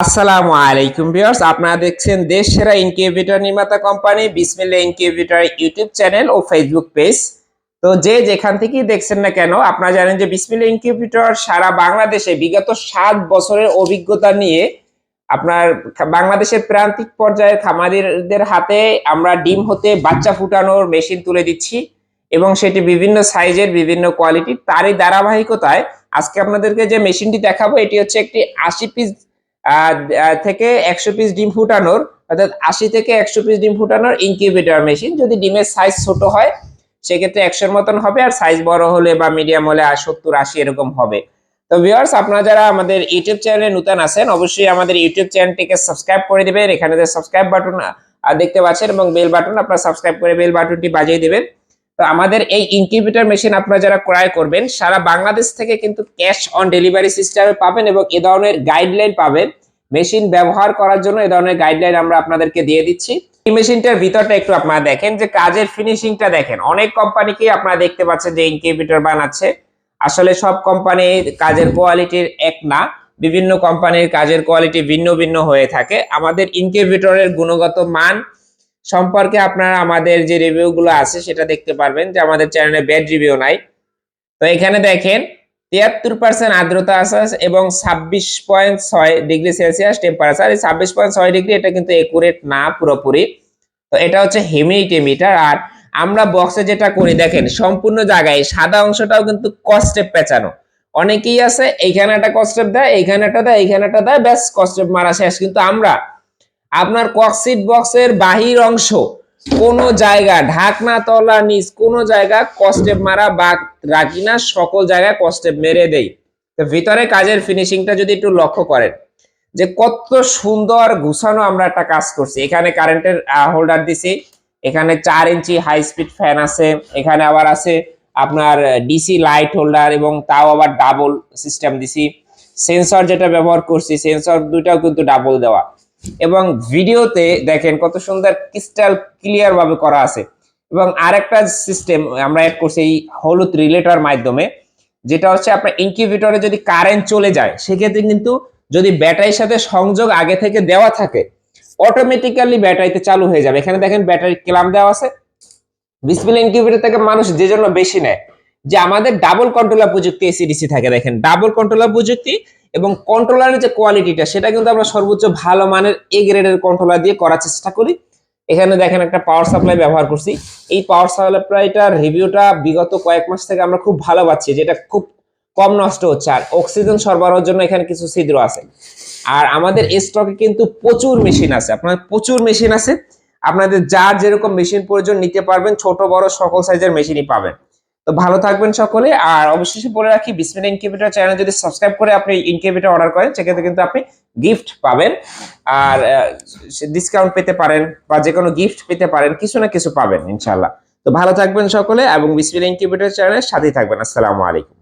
আসসালামু আলাইকুম ভিউয়ার্স, আপনারা দেখছেন দেশ সেরা ইনকিউবেটর নির্মাতা company Bismillah incubator YouTube channel ও ফেসবুক পেজ তো যে যেখান থেকেই দেখছেন না কেন, আপনারা জানেন যে বিসমিল্লা ইনকিউবেটর সারা বাংলাদেশে বিগত সাত বছরের অভিজ্ঞতা নিয়ে আপনার বাংলাদেশের প্রান্তিক পর্যায়ের খামারিদের হাতে আমরা ডিম হতে বাচ্চা ফুটানোর মেশিন তুলে দিচ্ছি এবং সেটি বিভিন্ন সাইজের, বিভিন্ন কোয়ালিটির। তারই ধারাবাহিকতায় আজকে আপনাদেরকে যে মেশিনটি দেখাবো, এটি হচ্ছে একটি আশি পিস থেকে একশো পিস ডিম ফুটানোর, অর্থাৎ আশি থেকে একশো পিস ডিম ফুটানোর ইনকিউবেটর মেশিন যদি ডিমের সাইজ ছোট হয়, সেক্ষেত্রে একশোর মতন হবে, আর সাইজ বড় হলে বা মিডিয়াম হলে সত্তর, আশি এরকম হবে। তো ভিউয়ার্স আপনারা যারা আমাদের ইউটিউব চ্যানেলে নতুন আছেন, অবশ্যই আমাদের ইউটিউব চ্যানেলটিকে সাবস্ক্রাইব করে দেবেন। এখানে যে সাবস্ক্রাইব বাটন দেখতে পাচ্ছেন, এবং বেল বাটন আপনারা সাবস্ক্রাইব করে বেল বাটনটি বাজিয়ে দেবেন। তো আমাদের এই ইনকিউবেটর মেশিন আপনারা যারা ক্রয় করবেন, সারা বাংলাদেশ থেকে কিন্তু ক্যাশ অন ডেলিভারি সিস্টেমে পাবেন, এবং এ ধরনের গাইডলাইন পাবেন। মেশিন ব্যবহার করার জন্য এই ধরনের গাইডলাইন আমরা আপনাদেরকে দিয়ে দিচ্ছি। এই মেশিনটার ভিতরটা একটু আপনারা দেখেন যে কাজের ফিনিশিংটা দেখেন। অনেক কোম্পানিকে আপনারা দেখতে পাচ্ছেন যে ইনকিউবেটর বানাচ্ছে। আসলে সব কোম্পানির কাজের কোয়ালিটির এক না, বিভিন্ন কোম্পানির কাজের কোয়ালিটি ভিন্ন ভিন্ন হয়ে থাকে। আমাদের ইনকিউবেটরের গুণগত মান সম্পর্কে আপনারা আমাদের যে রিভিউগুলো আছে, সেটা দেখতে পারবেন যে আমাদের চ্যানেলে ব্যাড রিভিউ নাই। তো এখানে দেখেন তিয়াত্তর পার্সেন্ট আর্দ্রতা আছে এবং ছাব্বিশ পয়েন্ট ছয় ডিগ্রি সেলসিয়াস টেম্পারেচার এই ছাব্বিশ পয়েন্ট ছয় ডিগ্রি এটা কিন্তু একুরেট না পুরোপুরি। তো এটা হচ্ছে হিউমিডিটি মিটার আর আমরা বক্সে যেটা করি, দেখেন, সম্পূর্ণ জায়গায় সাদা অংশটাও কিন্তু কস্টেপ পেঁচানো। অনেকেই আছে, এইখানে একটা কস্টেপ দেয়, এইখানে একটা দেয়, এইখানে একটা দেয়, ব্যাস কস্টেপ মারা শেষ। কিন্তু আমরা আপনার কক্সিট বক্সের বাহির অংশ কোনো জায়গা, ঢাকনা, তলা, নিচ, কোনো জায়গা কস্টেপ মারা বা রাখি না, সকল জায়গায় কস্টেপ মেরে দেই। তো ভিতরে কাজের ফিনিশিংটা যদি একটু লক্ষ্য করেন, যে কত সুন্দর গুছানো আমরা একটা কাজ করছি। এখানে কারেন্টের হোল্ডার দিছি, এখানে চার ইঞ্চি হাই স্পিড ফ্যান আছে, এখানে আবার আছে আপনার ডিসি লাইট হোল্ডার এবং তাও আবার ডাবল সিস্টেম দিছি। সেন্সর যেটা ব্যবহার করছি সেন্সর দুইটাও কিন্তু ডাবল দেওয়া। এবং ভিডিওতে দেখেন কত সুন্দর ক্রিস্টাল ক্লিয়ার ভাবে করা আছে। এবং আরেকটা সিস্টেম আমরা অ্যাড করছি এই হলুদ রিলেটার মাধ্যমে, যেটা হচ্ছে আপনার ইনকিউবেটরে যদি কারেন্ট চলে যায়, সেক্ষেত্রে কিন্তু যদি ব্যাটারির সাথে সংযোগ আগে থেকে দেওয়া থাকে অটোমেটিক্যালি ব্যাটারিতে চালু হয়ে যাবে। এখানে দেখেন ব্যাটারি ক্লাম দেওয়া আছে। ডিসপ্লে ইনকিউবেটর থেকে মানুষ যে জন্য বেশি নেয়, যে আমাদের ডাবল কন্ট্রোলার প্রযুক্তি এসিডিসি থাকে। দেখেন ডাবল কন্ট্রোলার প্রযুক্তি এবং কন্ট্রোলারের যে কোয়ালিটিটা সেটা কিন্তু আমরা সর্বোচ্চ ভালো মানের এ গ্রেডের কন্ট্রোলার দিয়ে করার চেষ্টা করি। এখানে দেখেন একটা পাওয়ার সাপ্লাই ব্যবহার করছি। এই পাওয়ার সাপ্লাইটার রিভিউটা বিগত কয়েক মাস থেকে আমরা খুব ভালো পাচ্ছি, যেটা খুব কম নষ্ট হচ্ছে। আর অক্সিজেন সরবরাহের জন্য এখানে কিছু ছিদ্র আছে। আর আমাদের স্টকে কিন্তু প্রচুর মেশিন আছে। আপনার প্রচুর মেশিন আছে। আপনাদের যার যেরকম মেশিন প্রয়োজন নিতে পারবেন, ছোট, বড়, সকল সাইজের মেশিনই পাবেন। তো ভালো থাকবেন সকলে। আর অবশেষে বলে রাখি বিসমিল ইনকিউবেটর চ্যানেল যদি সাবস্ক্রাইব করে আপনি ইনকিউবেটর অর্ডার করেন, সেক্ষেত্রে কিন্তু আপনি গিফট পাবেন। আর ডিসকাউন্ট পেতে পারেন বা যে কোনো গিফট পেতে পারেন, কিছু না কিছু পাবেন ইনশাল্লাহ তো ভালো থাকবেন সকলে এবং বিসমিল ইনকিউবেটর চ্যানেলের সাথেই থাকবেন। আসসালামু আলাইকুম।